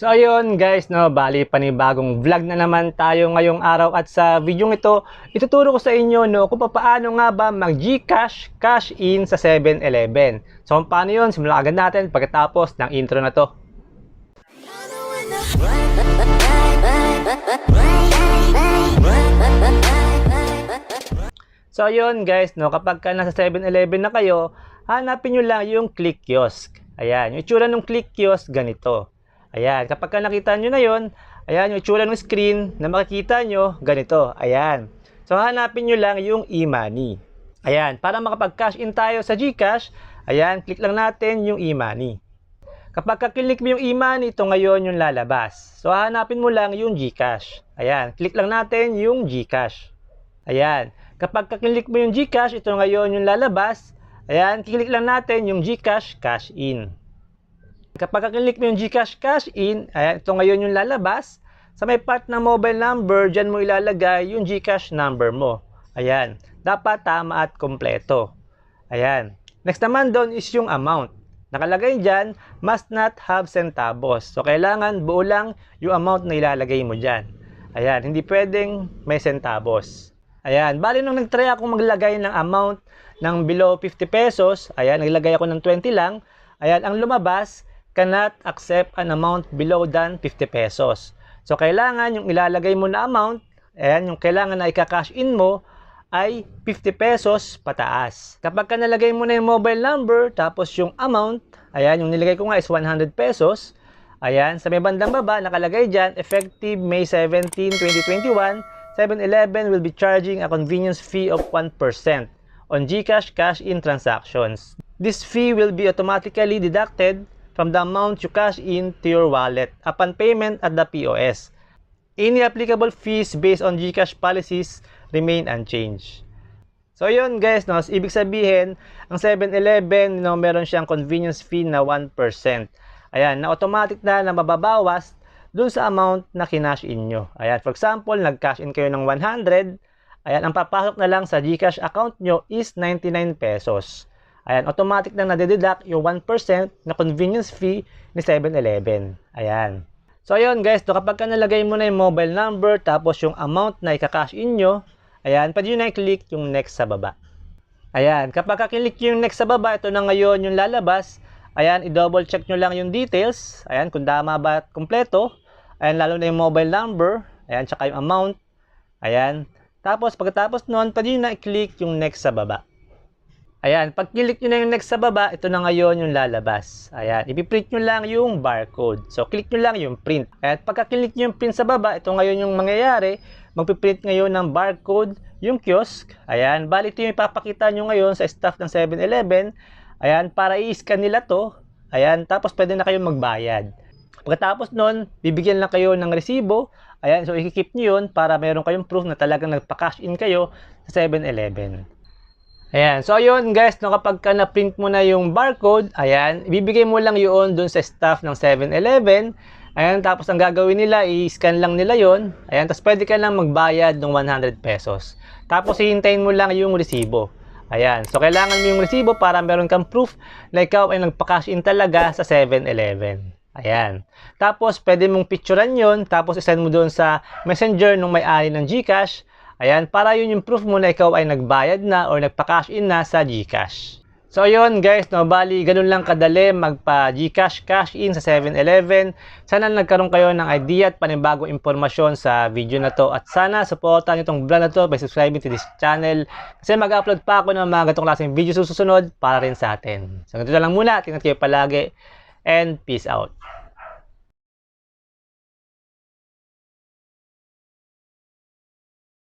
So ayun guys, no, bali panibagong vlog na naman tayo ngayong araw at sa video ito, ituturo ko sa inyo no kung paano nga ba mag GCash cash in sa 7-Eleven. So paano yun, simulan agad natin pagkatapos ng intro na to. So ayun guys, no, kapag ka nasa 7-Eleven na kayo, hanapin nyo lang yung click kiosk. Ayan, yung itsura ng click kiosk ganito. Ayan, kapag ka nakita nyo na yon, ayan, yung itsura ng screen na makikita nyo, ganito. Ayan. So hanapin nyo lang yung e-money. Ayan, para makapag-cash in tayo sa GCash, ayan, click lang natin yung e-money. Kapag ka-click mo yung e-money, ito ngayon yung lalabas. So hanapin mo lang yung GCash. Ayan, click lang natin yung GCash. Ayan. Kapag kaklik mo yung GCash, ito ngayon yung lalabas. Ayan, kiklik lang natin yung GCash Cash In. Kapag kaklik mo yung GCash Cash In, ayan, ito ngayon yung lalabas. Sa may part ng mobile number, dyan mo ilalagay yung GCash number mo. Ayan, dapat tama at kompleto. Ayan. Next naman doon is yung amount. Nakalagay dyan, must not have centavos. So, kailangan buo lang yung amount na ilalagay mo dyan. Ayan, hindi pwedeng may centavos. Ayan, bali nung nag-try ako maglagay ng amount ng below 50 pesos, ayan, naglagay ako ng 20 lang, ayan, ang lumabas, cannot accept an amount below than 50 pesos. So, kailangan yung ilalagay mo na amount, ayan, yung kailangan na ika-cash in mo, ay 50 pesos pataas. Kapag ka nalagay mo na yung mobile number, tapos yung amount, ayan, yung nilagay ko nga is 100 pesos, ayan, sa may bandang baba, nakalagay dyan, effective May 17, 2021, 7-Eleven will be charging a convenience fee of 1% on GCash cash-in transactions. This fee will be automatically deducted from the amount you cash in to your wallet upon payment at the POS. Any applicable fees based on GCash policies remain unchanged. So yun guys, no, ibig sabihin, ang 7-Eleven, no, meron siyang convenience fee na 1%. Ayan, na automatic na na mababawas dun sa amount na kinash in nyo. Ayan, for example, nag-cash in kayo ng 100, ayan, ang papasok na lang sa GCash account nyo is 99 pesos. Ayan, automatic na nade-deduct yung 1% na convenience fee ni 7-Eleven. Ayan. So, ayun guys, to, kapag ka nalagay mo na yung mobile number, tapos yung amount na ika-cash in nyo, ayan, pwede nyo na i-click yung next sa baba. Ayan, kapag ka-click yung next sa baba, ito na ngayon yung lalabas. Ayan, i-double check nyo lang yung details. Ayan, kung tama ba at kumpleto. Ayan, lalo na yung mobile number. Ayan, tsaka yung amount. Ayan. Tapos, pagkatapos nun, pwede nyo na i-click yung next sa baba. Ayan, pag click nyo na yung next sa baba, ito na ngayon yung lalabas. Ayan, ipiprint nyo lang yung barcode. So, click nyo lang yung print. Ayan, pagka-click nyo yung print sa baba, ito ngayon yung mangyayari. Magpiprint ngayon ng barcode yung kiosk. Ayan, bali ito yung ipapakita nyo ngayon sa staff ng 7-Eleven. Ayan, para i-scan nila to. Ayan, tapos pwede na kayong magbayad. Pagkatapos nun, bibigyan lang kayo ng resibo. Ayan, so ikikip nyo yun para meron kayong proof na talagang nagpa-cash in kayo sa 7-Eleven. Ayan, so ayun guys, no, kapag ka na-print mo na yung barcode, ayan, ibibigay mo lang yun dun sa staff ng 7-Eleven. Ayan, tapos ang gagawin nila, i-scan lang nila yon. Ayan, tapos pwede ka lang magbayad ng 100 pesos. Tapos hihintayin mo lang yung resibo. Ayan, so kailangan mo yung resibo para meron kang proof na ikaw ay nagpa-cash in talaga sa 7-Eleven. Ayan. Tapos, pwede mong picturean yon tapos isend mo doon sa messenger nung may-ari ng GCash. Ayan, para yun yung proof mo na ikaw ay nagbayad na or nagpa-cash in na sa GCash. So, yun guys, no, bali, ganun lang kadali magpa GCash cash in sa 7-Eleven. Sana nagkaroon kayo ng idea at panibagong impormasyon sa video na to. At sana supportan nyo itong vlog na to by subscribing to this channel. Kasi mag-upload pa ako ng mga ganitong klaseng video susunod para rin sa atin. So, ganito lang muna. Tingnan kayo palagi. And peace out.